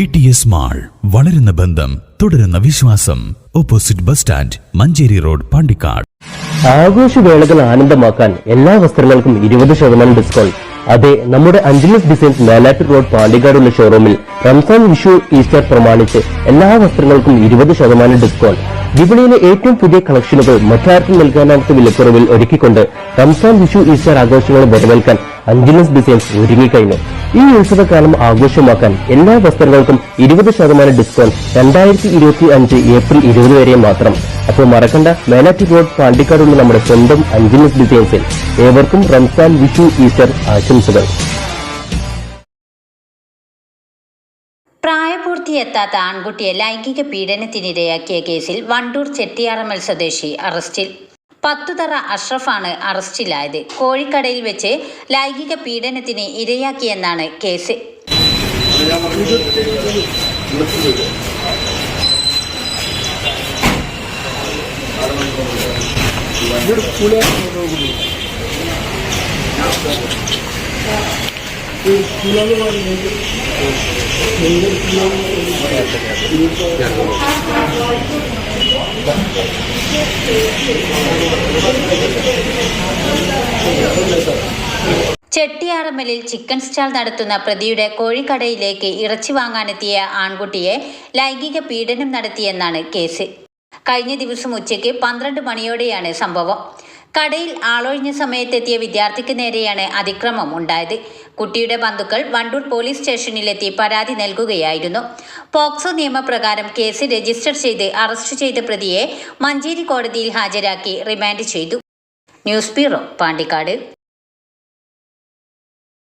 V T mall വളരുന്ന ബന്ധം തുടരുന്ന വിശ്വാസം. Opposite bus stand Manjeri road Pandikkad. ആഘോഷവേളകൾ ആനന്ദമാക്കാൻ എല്ലാ വസ്ത്രങ്ങൾക്കും ഇരുപത് ശതമാനം ഡിസ്കൗണ്ട് അതെ നമ്മുടെ അഞ്ജലിസ് ഡിസൈൻസ് മേലാറ്റൂർ റോഡ് പാണ്ടിക്കാടുള്ള ഷോറൂമിൽ റംസാൻ വിഷു ഈസ്റ്റർ പ്രമാണിച്ച് എല്ലാ വസ്ത്രങ്ങൾക്കും ഇരുപത് ശതമാനം ഡിസ്കൗണ്ട് വിപണിയിലെ ഏറ്റവും പുതിയ കളക്ഷനുകൾ മറ്റാർക്കും നൽകാനാവാത്ത വിലക്കുറവിൽ ഒരുക്കിക്കൊണ്ട് റംസാൻ വിഷു ഈസ്റ്റർ ആഘോഷങ്ങൾ വരവേൽക്കാൻ അഞ്ജലിസ് ഡിസൈൻസ് ഒരുങ്ങിക്കഴിഞ്ഞു. ഈ ഉത്സവകാലം ആഘോഷമാക്കാൻ എല്ലാ വസ്ത്രങ്ങൾക്കും ഇരുപത് ശതമാനം ഡിസ്കൗണ്ട് രണ്ടായിരത്തി ഇരുപത്തി അഞ്ച് ഏപ്രിൽ ഇരുപത് വരെ മാത്രം. അപ്പോൾ മറക്കണ്ട മേലാറ്റി റോഡ് പാണ്ടിക്കാടുള്ള നമ്മുടെ സ്വന്തം അഞ്ചിനസ് ഡിസൈൻസിൽ ഏവർക്കും റംസാൻ വിഷു ഈസ്റ്റർ ആശംസകൾ. പ്രായപൂർത്തിയെത്താത്ത ആൺകുട്ടിയെ ലൈംഗിക പീഡനത്തിനിരയാക്കിയ കേസിൽ വണ്ടൂർ ചെട്ടിയാറമ്മൽ സ്വദേശി അറസ്റ്റിൽ. പത്തുതറ അഷ്റഫാണ് അറസ്റ്റിലായത്. കോഴിക്കടയിൽ വെച്ച് ലൈംഗിക പീഡനത്തിന് ഇരയാക്കിയെന്നാണ് കേസ്. ചെട്ടിയാറമ്മലിൽ ചിക്കൻ സ്റ്റാൾ നടത്തുന്ന പ്രതിയുടെ കോഴിക്കടയിലേക്ക് ഇറച്ചി വാങ്ങാനെത്തിയ ആൺകുട്ടിയെ ലൈംഗിക പീഡനം നടത്തിയെന്നാണ് കേസ്. കഴിഞ്ഞ ദിവസം ഉച്ചയ്ക്ക് പന്ത്രണ്ട് മണിയോടെയാണ് സംഭവം. കടയിൽ ആളൊഴിഞ്ഞ സമയത്തെത്തിയ വിദ്യാർത്ഥിക്ക് നേരെയാണ് അതിക്രമം ഉണ്ടായത്. കുട്ടിയുടെ ബന്ധുക്കൾ വണ്ടൂർ പോലീസ് സ്റ്റേഷനിലെത്തി പരാതി നൽകുകയായിരുന്നു. പോക്സോ നിയമപ്രകാരം കേസ് രജിസ്റ്റർ ചെയ്ത് അറസ്റ്റ് ചെയ്ത പ്രതിയെ മഞ്ചേരി കോടതിയിൽ ഹാജരാക്കി റിമാൻഡ് ചെയ്തു. News bureau Pandikkad.